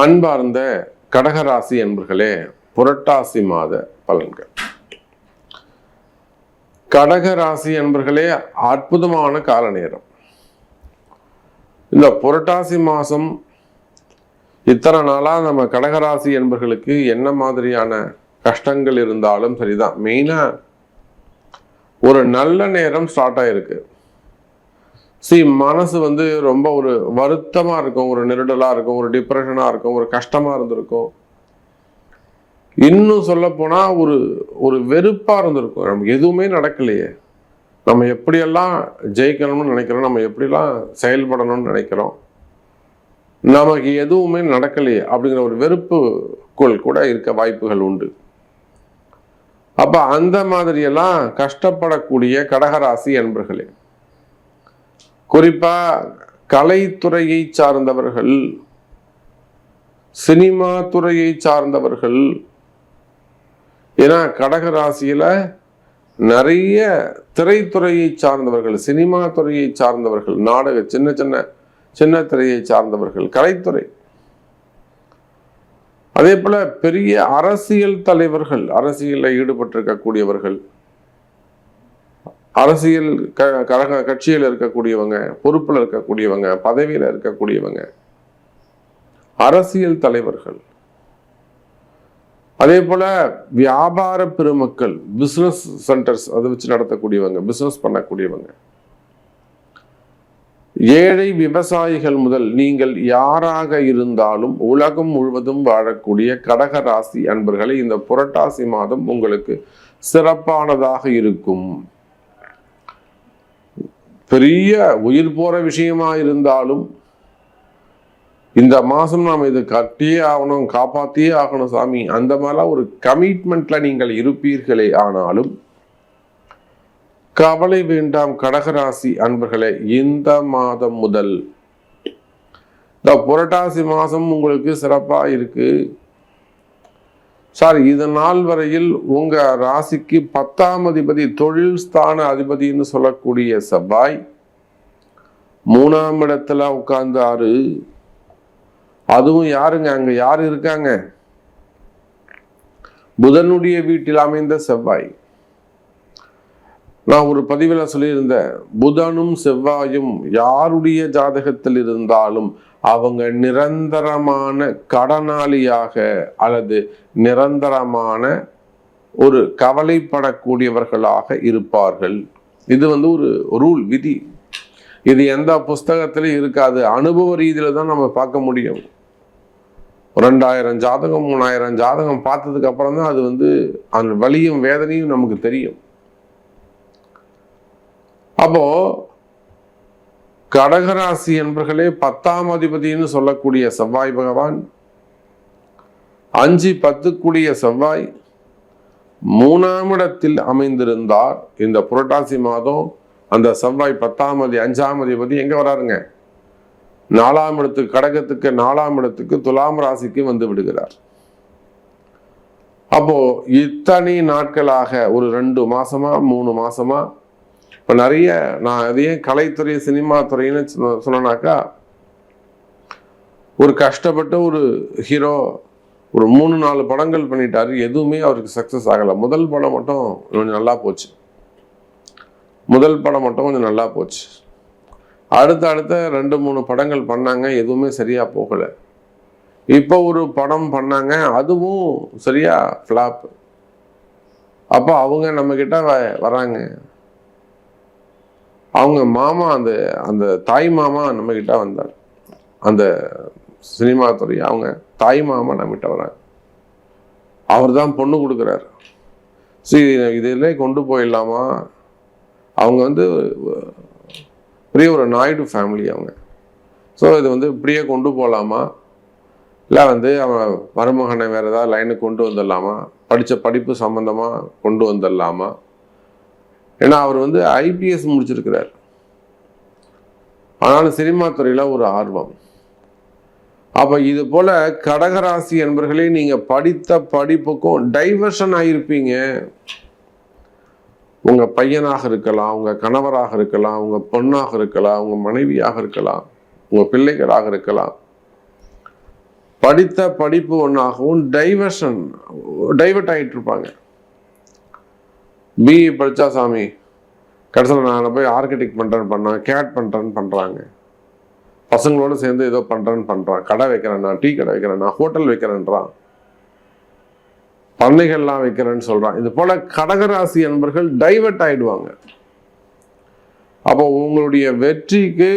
அன்பார்ந்த கடகராசி என்பர்களே புரட்டாசி மாத பலன்கள். கடகராசி என்பர்களே அற்புதமான கால நேரம். இந்த புரட்டாசி மாசம் இத்தனை நாளா நம்ம கடகராசி என்பர்களுக்கு என்ன மாதிரியான கஷ்டங்கள் இருந்தாலும் சரிதான். மெயினா ஒரு நல்ல நேரம் ஸ்டார்ட் ஆயிருக்கு. சி மனசு வந்து ரொம்ப ஒரு வருத்தமாக இருக்கும் ஒரு நெருடலாக இருக்கும் ஒரு டிப்ரெஷனாக இருக்கும் ஒரு கஷ்டமாக இருந்திருக்கும். இன்னும் சொல்லப்போனால் ஒரு ஒரு வெறுப்பாக இருந்திருக்கும். நமக்கு எதுவுமே நடக்கலையே. நம்ம எப்படியெல்லாம் ஜெயிக்கணும்னு நினைக்கிறோம் நம்ம எப்படிலாம் செயல்படணும்னு நினைக்கிறோம் நமக்கு எதுவுமே நடக்கலையே அப்படிங்கிற ஒரு வெறுப்புக்குள் கூட இருக்க வாய்ப்புகள் உண்டு. அப்போ அந்த மாதிரியெல்லாம் கஷ்டப்படக்கூடிய கடகராசி என்பர்களே குறிப்பா கலைத்துறையை சார்ந்தவர்கள் சினிமா துறையை சார்ந்தவர்கள் ஏன்னா கடகராசியில நிறைய திரைத்துறையை சார்ந்தவர்கள் சினிமா துறையை சார்ந்தவர்கள் நாடக சின்ன சின்ன சின்ன திரையை சார்ந்தவர்கள் கலைத்துறை. அதே போல பெரிய அரசியல் தலைவர்கள் அரசியலில் ஈடுபட்டிருக்கக்கூடியவர்கள் அரசியல் க கழக கட்சியில் இருக்கக்கூடியவங்க பொறுப்பில் இருக்கக்கூடியவங்க பதவியில் இருக்கக்கூடியவங்க அரசியல் தலைவர்கள். அதே போல வியாபார பெருமக்கள் பிசினஸ் சென்டர்ஸ் அதை வச்சு நடத்தக்கூடியவங்க பிசினஸ் பண்ணக்கூடியவங்க. ஏழை விவசாயிகள் முதல் நீங்கள் யாராக இருந்தாலும் உலகம் முழுவதும் வாழக்கூடிய கடக ராசி அன்பர்களை இந்த புரட்டாசி மாதம் உங்களுக்கு சிறப்பானதாக இருக்கும். பெரிய உயிர் போகிற விஷயமா இருந்தாலும் இந்த மாதம் நாம் இது கட்டியே ஆகணும் காப்பாற்றியே ஆகணும் சாமி. அந்த மாதிரிலாம் ஒரு கமிட்மெண்ட்ல நீங்கள் இருப்பீர்களே ஆனாலும் கவலை வேண்டாம் கடகராசி அன்பர்களே இந்த மாதம் முதல். இந்த புரட்டாசி மாதம் உங்களுக்கு சிறப்பாக இருக்குது சார் இது நாள் வரையில் உங்க ராசிக்கு பத்தாம் அதிபதி தொழில் ஸ்தான அதிபதினு சொல்லக்கூடிய செவ்வாய் மூணாம் இடத்துல உட்கார்ந்தாரு. அதுவும் யாருங்க அங்க? யாரு இருக்காங்க? புதனுடைய வீட்டில் அமைந்த செவ்வாய். நான் ஒரு பதிவில் சொல்லியிருந்தேன் புதனும் செவ்வாயும் யாருடைய ஜாதகத்தில் இருந்தாலும் அவங்க நிரந்தரமான கடனாளியாக அல்லது நிரந்தரமான ஒரு கவலைப்படக்கூடியவர்களாக இருப்பார்கள். இது வந்து ஒரு ரூல் விதி. இது எந்த புஸ்தகத்திலையும் இருக்காது. அனுபவ ரீதியில் தான் நம்ம பார்க்க முடியும். ரெண்டாயிரம் ஜாதகம் மூணாயிரம் ஜாதகம் பார்த்ததுக்கு அப்புறம் தான் அது வந்து அந்த வலியும் வேதனையும் நமக்கு தெரியும். அப்போது கடகராசி என்பர்களே பத்தாம் அதிபதினு சொல்லக்கூடிய செவ்வாய் பகவான் அஞ்சு பத்துக்குடிய செவ்வாய் மூணாம் இடத்தில் அமைந்திருந்தார் இந்த புரட்டாசி மாதம். அந்த செவ்வாய் பத்தாம் அதி அஞ்சாம் அதிபதி எங்க வராருங்க? நாலாம் இடத்துக்கு கடகத்துக்கு நாலாம் இடத்துக்கு துலாம் ராசிக்கு வந்து விடுகிறார். அப்போ இத்தனை நாட்களாக ஒரு ரெண்டு மாசமா மூணு மாசமா இப்போ நிறைய நான் அதையே கலைத்துறை சினிமா துறைன்னு சொன்ன- சொன்னேனாக்கா ஒரு கஷ்டப்பட்ட ஒரு ஹீரோ ஒரு மூணு நாலு படங்கள் பண்ணிட்டாரு எதுவுமே அவருக்கு சக்ஸஸ் ஆகலை. முதல் படம் மட்டும் கொஞ்சம் நல்லா போச்சு. முதல் படம் மட்டும் கொஞ்சம் நல்லா போச்சு. அடுத்த அடுத்த ரெண்டு மூணு படங்கள் பண்ணாங்க எதுவுமே சரியாக போகலை. இப்போ ஒரு படம் பண்ணாங்க அதுவும் சரியாக ஃப்ளாப் அப்போ அவங்க நம்மக்கிட்ட வ- வராங்க. அவங்க மாமா அந்த அந்த தாய் மாமா நம்மக்கிட்ட வந்தார். அந்த சினிமா துறை அவங்க தாய் மாமா நம்மகிட்ட வராங்க. அவர் தான் பொண்ணு கொடுக்குறாரு. சரி இதிலே கொண்டு போயிடலாமா? அவங்க வந்து பெரிய ஒரு நாயுடு ஃபேமிலி அவங்க. ஸோ இது வந்து இப்படியே கொண்டு போகலாமா இல்லை வந்து அவன் மருமகனை வேறு ஏதாவது லைனுக்கு கொண்டு வந்துடலாமா? படித்த படிப்பு சம்மந்தமாக கொண்டு வந்துடலாமா? ஏன்னா அவர் வந்து ஐபிஎஸ் முடிச்சிருக்கிறார். ஆனாலும் சினிமா துறையில் ஒரு ஆர்வம். அப்போ இது போல் கடகராசி என்பர்களே நீங்கள் படித்த படிப்புக்கும் டைவர்ஷன் ஆகியிருப்பீங்க உங்கள் பையனாக இருக்கலாம் உங்கள் கணவராக இருக்கலாம் உங்கள் பொண்ணாக இருக்கலாம் உங்கள் மனைவியாக இருக்கலாம் உங்கள் பிள்ளைகளாக இருக்கலாம். படித்த படிப்பு ஒன்றாகவும் டைவர்ஷன் டைவர்ட் ஆகிட்டு இருப்பாங்க பிஇ படித்தா சாமி கடைசியில் நான் போய் ஆர்கிடெக்ட் பண்ணுறேன்னு பண்ணேன் கேட் பண்ணுறேன்னு பண்ணுறாங்க பசங்களோடு சேர்ந்து ஏதோ பண்ணுறேன்னு பண்ணுறான் கடை வைக்கிறேன்னா டீ கடை வைக்கிறேன்னா ஹோட்டல் வைக்கிறேன்றான். பண்ணைகள்லாம் வைக்கிறேன்னு சொல்கிறான் இது போல் கடகராசி என்பர்கள் டைவர்ட் ஆகிடுவாங்க அப்போ உங்களுடைய வெற்றிக்கு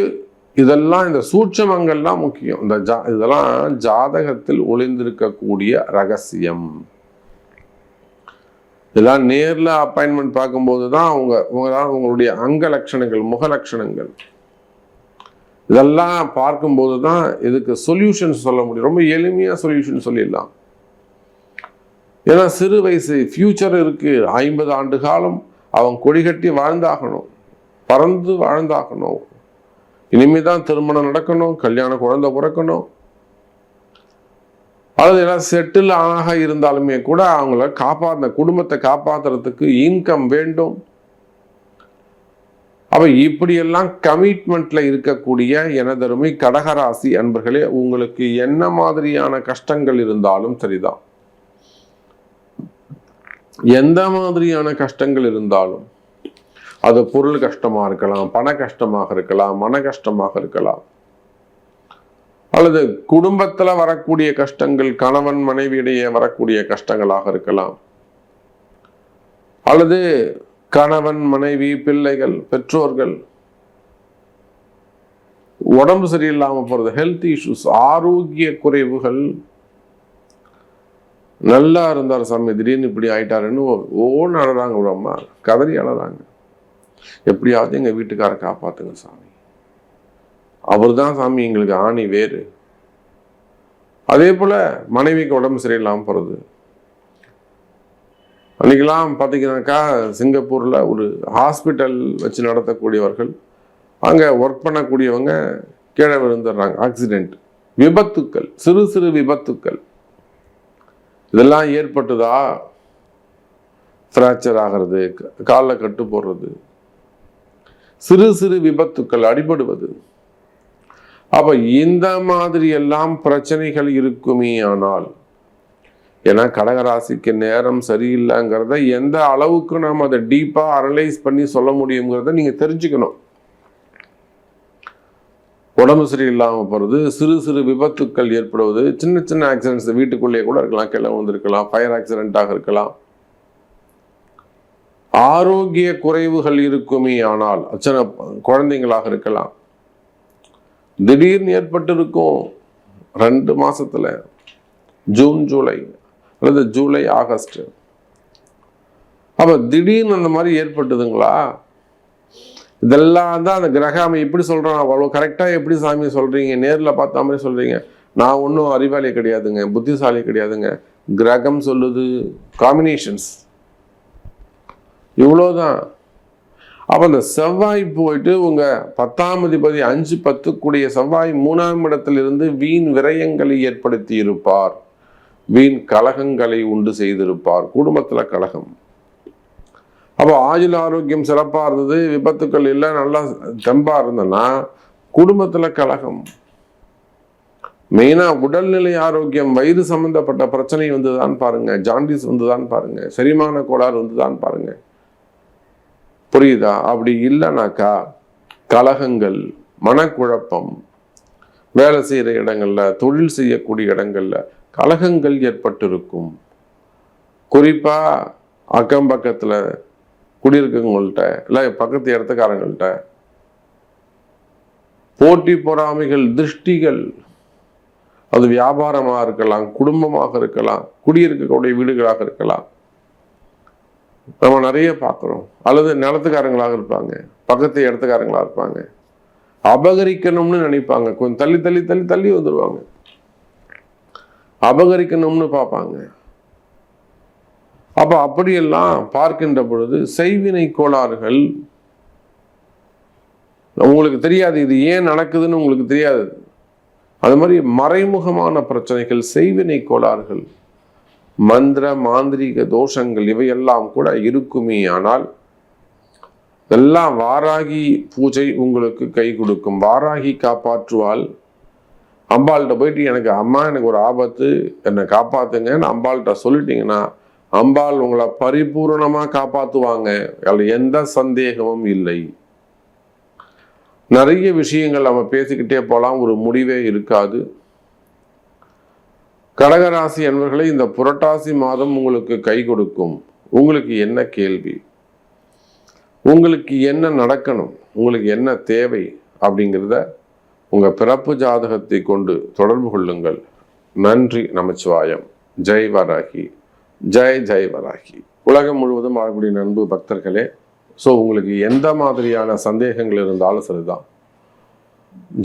இதெல்லாம் இந்த சூட்சமங்கள்லாம் முக்கியம். இந்த ஜா இதெல்லாம் ஜாதகத்தில் ஒளிந்திருக்கக்கூடிய ரகசியம். இதெல்லாம் நேரில் அப்பாயின்மெண்ட் பார்க்கும்போது தான் அவங்க உங்களால் உங்களுடைய அங்க லட்சணங்கள் முக லட்சணங்கள். இதெல்லாம் பார்க்கும்போது தான் இதுக்கு சொல்யூஷன் சொல்ல முடியும். ரொம்ப எளிமையாக சொல்யூஷன் சொல்லிடலாம். ஏன்னா சிறு வயசு ஃபியூச்சர் இருக்குது ஐம்பது ஆண்டு காலம் அவன் கொடிகட்டி வாழ்ந்தாகணும். பறந்து வாழ்ந்தாகணும். இனிமே தான் திருமணம் நடக்கணும் கல்யாண குழந்தை பிறக்கணும். அல்லது எல்லாம் செட்டில் ஆக இருந்தாலுமே கூட அவங்கள காப்பாற்ற குடும்பத்தை காப்பாத்துறதுக்கு இன்கம் வேண்டும். அப்ப இப்படியெல்லாம் கமிட்மெண்ட்ல இருக்கக்கூடிய எனதருமை கடகராசி அன்பர்களே உங்களுக்கு என்ன மாதிரியான கஷ்டங்கள் இருந்தாலும் சரிதான். எந்த மாதிரியான கஷ்டங்கள் இருந்தாலும் அது பொருள் கஷ்டமா இருக்கலாம் பண கஷ்டமாக இருக்கலாம் மன கஷ்டமாக இருக்கலாம். அல்லது குடும்பத்துல வரக்கூடிய கஷ்டங்கள் கணவன் மனைவியிடையே வரக்கூடிய கஷ்டங்களாக இருக்கலாம். அல்லது கணவன் மனைவி பிள்ளைகள் பெற்றோர்கள். உடம்பு சரியில்லாமல் போறது ஹெல்த் இஷ்யூஸ் ஆரோக்கிய குறைவுகள். நல்லா இருந்தார் சாமி திடீர்னு இப்படி ஆயிட்டாருன்னு ஓன்னு அழறாங்க ஒரு அம்மா. கதறி அழறாங்க. எப்படியாவது எங்க வீட்டுக்கார காப்பாத்துங்க சாமி. அவர் தான் சாமி எங்களுக்கு ஆணி வேறு. அதே போல மனைவிக்கு உடம்பு சரியில்லாமல் போறது. அன்னைக்கெல்லாம் பார்த்தீங்கன்னாக்கா சிங்கப்பூர்ல ஒரு ஹாஸ்பிட்டல் வச்சு நடத்தக்கூடியவர்கள் அங்க ஒர்க் பண்ணக்கூடியவங்க கீழே விழுந்துடுறாங்க. ஆக்சிடென்ட் விபத்துக்கள். சிறு சிறு விபத்துக்கள். இதெல்லாம் ஏற்பட்டுதா? ஃப்ராக்சர் ஆகிறது காலில் கட்டு போடுறது. சிறு சிறு விபத்துக்கள் அடிபடுவது. அப்போ இந்த மாதிரி எல்லாம் பிரச்சனைகள் இருக்குமே ஆனால் ஏன்னா கடகராசிக்கு நேரம் சரியில்லைங்கிறத எந்த அளவுக்கு நாம் அதை டீப்பாக அனலைஸ் பண்ணி சொல்ல முடியுங்கிறத நீங்கள் தெரிஞ்சுக்கணும். உடம்பு சரியில்லாமல் போகிறது சிறு சிறு விபத்துக்கள் ஏற்படுவது சின்ன சின்ன ஆக்சிடென்ட்ஸ் வீட்டுக்குள்ளேயே கூட இருக்கலாம் கிளை வந்திருக்கலாம் ஃபயர் ஆக்சிடென்ட்டாக இருக்கலாம். ஆரோக்கிய குறைவுகள் இருக்குமே ஆனால் சின்ன குழந்தைங்களாக இருக்கலாம். திடீர்னு ஏற்பட்டிருக்கும் ரெண்டு மாதத்தில் ஜூன் ஜூலை அல்லது ஜூலை ஆகஸ்ட். அப்போ திடீர்னு அந்த மாதிரி ஏற்பட்டதுங்களா? இதெல்லாம் தான் அந்த கிரகாமி எப்படி சொல்கிறான் அவ்வளோ கரெக்டாக எப்படி சாமி சொல்கிறீங்க நேரில் பார்த்த மாதிரி சொல்கிறீங்க நான் ஒன்றும் அறிவாளி கிடையாதுங்க புத்திசாலி கிடையாதுங்க. கிரகம் சொல்லுது காம்பினேஷன்ஸ் இவ்வளோதான் அப்போ அந்த செவ்வாய் போயிட்டு உங்கள் பத்தாம் அதிபதி அஞ்சு பத்து கூடிய செவ்வாய் மூணாம் இடத்திலிருந்து வீண் விரயங்களை ஏற்படுத்தி இருப்பார் வீண் கலகங்களை உண்டு செய்திருப்பார். குடும்பத்தில் கலகம். அப்போ ஆயுள் ஆரோக்கியம் சிறப்பாக இருந்தது விபத்துக்கள் இல்லை நல்லா தெம்பாக இருந்ததுன்னா குடும்பத்தில் கலகம். மெயினாக உடல்நிலை ஆரோக்கியம் வயிறு சம்மந்தப்பட்ட பிரச்சனை வந்துதான் பாருங்கள் ஜாண்டிஸ் வந்துதான் பாருங்கள் செரிமான கோளாறு வந்துதான் பாருங்கள் புரியுதா? அப்படி இல்லைனாக்கா கலகங்கள் மனக்குழப்பம் வேலை செய்கிற இடங்களில் தொழில் செய்யக்கூடிய இடங்களில் கலகங்கள் ஏற்பட்டிருக்கும். குறிப்பாக அக்கம் பக்கத்தில் குடியிருக்கவங்கள்ட்ட இல்லை பக்கத்து இடத்துக்காரங்கள்ட்ட போட்டி பொறாமைகள் திருஷ்டிகள் அது வியாபாரமாக இருக்கலாம் குடும்பமாக இருக்கலாம் குடியிருக்கக்கூடிய வீடுகளாக இருக்கலாம் நம்ம நிறைய பார்க்குறோம். அல்லது நிலத்துக்காரங்களாக இருப்பாங்க. பக்கத்து இடத்துக்காரங்களாக இருப்பாங்க. அபகரிக்கணும்னு நினைப்பாங்க. கொஞ்சம் தள்ளி தள்ளி தள்ளி தள்ளி வந்துடுவாங்க அபகரிக்கணும்னு பார்ப்பாங்க. அப்ப அப்படியெல்லாம் பார்க்கின்ற பொழுது செய்வினை கோளாறுகள் உங்களுக்கு தெரியாது. இது ஏன் நடக்குதுன்னு உங்களுக்கு தெரியாது. அது மாதிரி மறைமுகமான பிரச்சனைகள் செய்வினை கோளாறுகள் மந்திர மாந்திரீக தோஷங்கள் இவையெல்லாம் கூட இருக்குமே ஆனால் எல்லாம் வாராகி பூஜை உங்களுக்கு கை கொடுக்கும். வாராகி காப்பாற்றுவாள். அம்பாள்கிட்ட போயிட்டு எனக்கு அம்மா எனக்கு ஒரு ஆபத்து. என்னை காப்பாத்துங்கன்னு அம்பாள்கிட்ட சொல்லிட்டீங்கன்னா அம்பாள் உங்களை பரிபூரணமா காப்பாத்துவாங்க. அதில் எந்த சந்தேகமும் இல்லை. நிறைய விஷயங்கள் நம்ம பேசிக்கிட்டே போகலாம். ஒரு முடிவே இருக்காது. கடகராசி என்பவர்களை இந்த புரட்டாசி மாதம் உங்களுக்கு கை கொடுக்கும். உங்களுக்கு என்ன கேள்வி? உங்களுக்கு என்ன நடக்கணும்? உங்களுக்கு என்ன தேவை? அப்படிங்கிறத உங்கள் பிறப்பு ஜாதகத்தை கொண்டு தொடர்பு கொள்ளுங்கள். நன்றி நமச்சிவாயம். ஜெய் வராகி. ஜெய் ஜெய் வராகி. உலகம் முழுவதும் வாழக்கூடிய நண்பு பக்தர்களே ஸோ உங்களுக்கு எந்த மாதிரியான சந்தேகங்கள் இருந்தாலும் சரிதான்.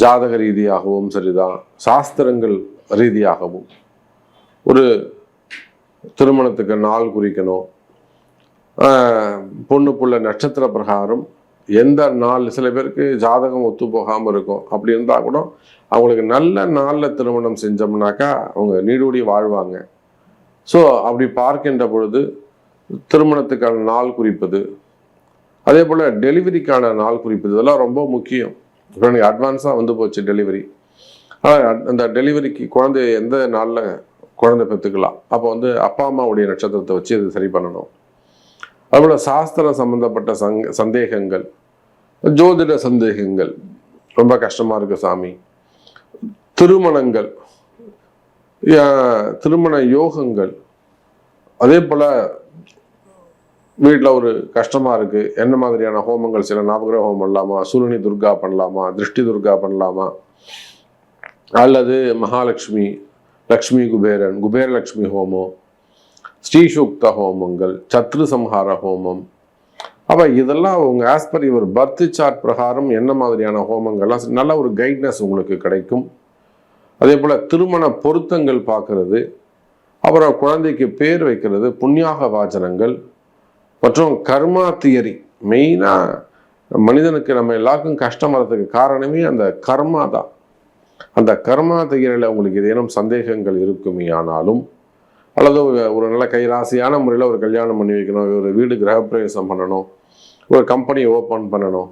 ஜாதக ரீதியாகவும் சரிதான். சாஸ்திரங்கள் ரீதியாகவும். ஒரு திருமணத்துக்கு நாள் குறிக்கணும். பொண்ணு புள்ள நட்சத்திர பிரகாரம் எந்த நாள் சில பேருக்கு ஜாதகம் ஒத்து போகாமல் இருக்கும். அப்படி இருந்தால் கூட அவங்களுக்கு நல்ல நாளில் திருமணம் செஞ்சோம்னாக்கா அவங்க நீடூடி வாழ்வாங்க. ஸோ அப்படி பார்க்கின்ற பொழுது திருமணத்துக்கான நாள் குறிப்பது அதே போல் டெலிவரிக்கான நாள் குறிப்பது இதெல்லாம் ரொம்ப முக்கியம். இப்போ எனக்கு அட்வான்ஸாக வந்து போச்சு டெலிவரி. ஆனால் அந்த டெலிவரிக்கு குழந்தை எந்த நாளில் குழந்தை பெற்றுக்கலாம். அப்போ வந்து அப்பா அம்மாவுடைய நட்சத்திரத்தை வச்சு இது சரி பண்ணணும். அதுபோல் சாஸ்திரம் சம்மந்தப்பட்ட சங் சந்தேகங்கள் ஜோதிட சந்தேகங்கள். ரொம்ப கஷ்டமாக இருக்குது சாமி. திருமணங்கள் யா- திருமண யோகங்கள். அதே போல் வீட்டில் ஒரு கஷ்டமாக இருக்குது என்ன மாதிரியான ஹோமங்கள் சில நவகிரக ஹோமம் பண்ணலாமா? சூரியனி துர்கா பண்ணலாமா? திருஷ்டி துர்கா பண்ணலாமா? அல்லது மகாலட்சுமி லக்ஷ்மி குபேரன் குபேரலக்ஷ்மி ஹோமம் ஸ்ரீசூக்த ஹோமங்கள் சத்ரு சம்ஹார ஹோமம். அப்போ இதெல்லாம் அவங்க ஆஸ் பர் இவர் பர்த் சார்ட் பிரகாரம் என்ன மாதிரியான ஹோமங்கள்லாம் நல்ல ஒரு கைட்னஸ் உங்களுக்கு கிடைக்கும். அதே போல் திருமண பொருத்தங்கள் பார்க்கறது. அப்புறம் குழந்தைக்கு பேர் வைக்கிறது புண்ணியாக வாசனங்கள் மற்றும் கர்மா தியரி மெயினாக மனிதனுக்கு நம்ம எல்லாருக்கும் கஷ்டம் வரதுக்கு காரணமே அந்த கர்மா தான். அந்த கர்மா தியரியில் உங்களுக்கு ஏதேனும் சந்தேகங்கள் இருக்குமே ஆனாலும் அல்லது ஒரு நல்ல கைராசியான முறையில் ஒரு கல்யாணம் பண்ணி வைக்கணும் ஒரு வீடு கிரகப்பிரவேசம் பண்ணணும் ஒரு கம்பெனி ஓப்பன் பண்ணணும்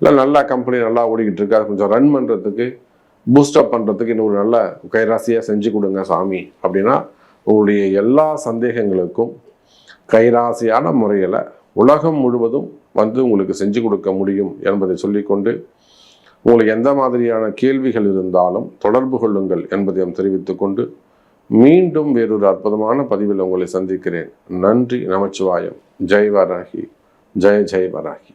இல்லை நல்ல கம்பெனி நல்லா ஓடிக்கிட்டு இருக்கு அது கொஞ்சம் ரன் பண்ணுறதுக்கு பூஸ்டப் பண்ணுறதுக்கு இன்னும் ஒரு நல்ல கைராசியாக செஞ்சு கொடுங்க சாமி. அப்படின்னா உங்களுடைய எல்லா சந்தேகங்களுக்கும் கைராசியான முறையில் உலகம் முழுவதும் வந்து உங்களுக்கு செஞ்சு கொடுக்க முடியும் என்பதை சொல்லிக்கொண்டு உங்களுக்கு எந்த மாதிரியான கேள்விகள் இருந்தாலும் தொடர்பு கொள்ளுங்கள் என்பதையும் தெரிவித்துக்கொண்டு மீண்டும் வேறொரு அற்புதமான பதிவில் உங்களை சந்திக்கிறேன். நன்றி நமச்சிவாயம். ஜெய் வராகி ஜெய ஜெய் வராகி